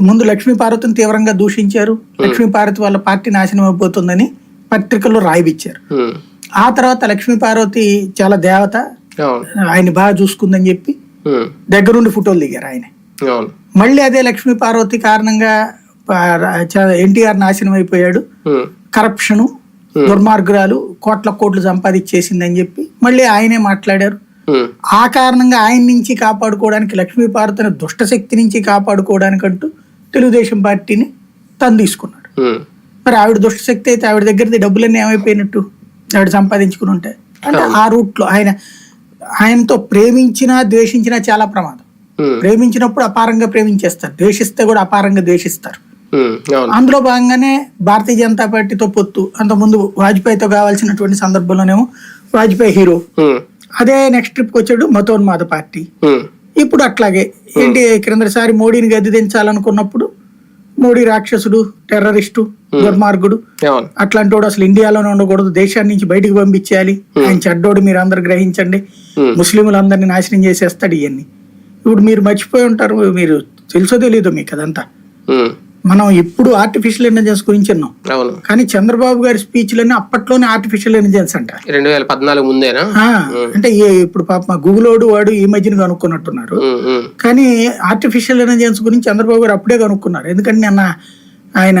ముందు లక్ష్మీ పార్వతిని తీవ్రంగా దూషించారు. లక్ష్మీ పార్వతి వాళ్ళ పార్టీ నాశనం అయిపోతుందని పత్రికల్లో రాయిపిచ్చారు ఉమ్, ఆ తర్వాత లక్ష్మీ పార్వతి చాలా దేవత. ఆయన బాగా చూసుకుందని చెప్పి ఉమ్, దగ్గరుండి ఫోటోలు దిగారు ఆయన. మళ్ళీ అదే లక్ష్మీ పార్వతి కారణంగా ఎన్టీఆర్ నాశనం అయిపోయాడు. కరప్షను దుర్మార్గురాలు కోట్ల కోట్లు సంపాదించేసిందని చెప్పి మళ్ళీ ఆయనే మాట్లాడారు. ఆ కారణంగా ఆయన నుంచి కాపాడుకోవడానికి లక్ష్మీ పార్వతిని దుష్ట శక్తి నుంచి కాపాడుకోవడానికంటూ తెలుగుదేశం పార్టీని తను తీసుకున్నాడు. మరి ఆవిడ దుష్ట శక్తి అయితే ఆవిడ దగ్గరది డబ్బులన్నీ ఏమైపోయినట్టు ఆవిడ సంపాదించుకుని ఉంటాయి అంటే ఆ రూట్లో ఆయన ఆయనతో ప్రేమించినా ద్వేషించినా చాలా ప్రమాదం. ప్రేమించినప్పుడు అపారంగా ప్రేమించేస్తారు. ద్వేషిస్తే కూడా అపారంగా ద్వేషిస్తారు. అందులో భాగంగానే భారతీయ జనతా పార్టీతో పొత్తు అంతకుముందు వాజ్పేయితో కావాల్సినటువంటి సందర్భంలోనేమో వాజ్పేయి హీరో. అదే నెక్స్ట్ ట్రిప్కి వచ్చాడు మతోన్మాద పార్టీ. ఇప్పుడు అట్లాగే ఏంటి క్రిందసారి మోడీని గద్దె దించాలనుకున్నప్పుడు మోడీ రాక్షసుడు టెర్రరిస్టు దుర్మార్గుడు. అవును. అట్లాంటి వాడు అసలు ఇండియాలోనే ఉండకూడదు దేశాన్ని నుంచి బయటికి పంపించేయాలి. ఆయన చెడ్డోడు మీరు అందరు గ్రహించండి. Hmm. ముస్లింలందరినీ నాశనం చేసేస్తాడు ఇవన్నీ ఇప్పుడు మీరు మర్చిపోయి ఉంటారు మీరు తెలుసో తెలీదు మీకు అదంతా. మనం ఇప్పుడు ఆర్టిఫిషియల్ ఇంటెలిజెన్స్ గురించి విన్నాం అవును. కానీ చంద్రబాబు గారి స్పీచ్లన్నీ అప్పట్లోనే ఆర్టిఫిషియల్ ఇంటెలిజెన్స్ అంటారు రెండు వేల పద్నాలుగు ముందేనా? అంటే ఇప్పుడు పాప గూగుల్ వాడు వాడు ఈ మధ్యన కనుక్కున్నట్టున్నారు. కానీ ఆర్టిఫిషియల్ ఇంటెలిజెన్స్ గురించి చంద్రబాబు గారు అప్పుడే కనుక్కున్నారు. ఎందుకంటే నిన్న ఆయన